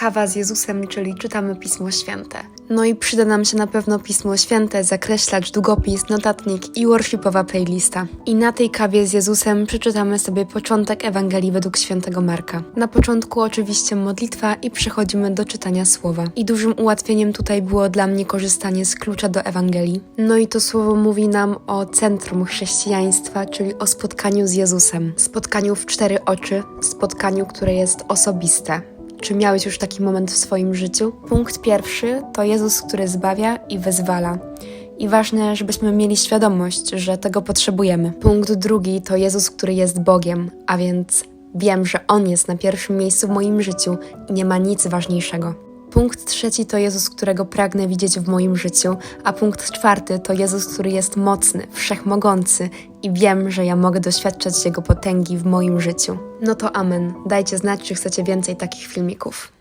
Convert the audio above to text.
kawa z Jezusem, czyli czytamy Pismo Święte. No i przyda nam się na pewno Pismo Święte, zakreślacz, długopis, notatnik i worshipowa playlista. I na tej kawie z Jezusem przeczytamy sobie początek Ewangelii według świętego Marka. Na początku oczywiście modlitwa i przechodzimy do czytania słowa. I dużym ułatwieniem tutaj było dla mnie korzystanie z klucza do Ewangelii. No i to słowo mówi nam o centrum chrześcijaństwa, czyli o spotkaniu z Jezusem. Spotkaniu w cztery oczy, spotkaniu, które jest osobiste. Czy miałeś już taki moment w swoim życiu? Punkt pierwszy to Jezus, który zbawia i wyzwala. I ważne, żebyśmy mieli świadomość, że tego potrzebujemy. Punkt drugi to Jezus, który jest Bogiem, a więc wiem, że On jest na pierwszym miejscu w moim życiu i nie ma nic ważniejszego. Punkt trzeci to Jezus, którego pragnę widzieć w moim życiu, a punkt czwarty to Jezus, który jest mocny, wszechmogący i wiem, że ja mogę doświadczać Jego potęgi w moim życiu. No to amen. Dajcie znać, czy chcecie więcej takich filmików.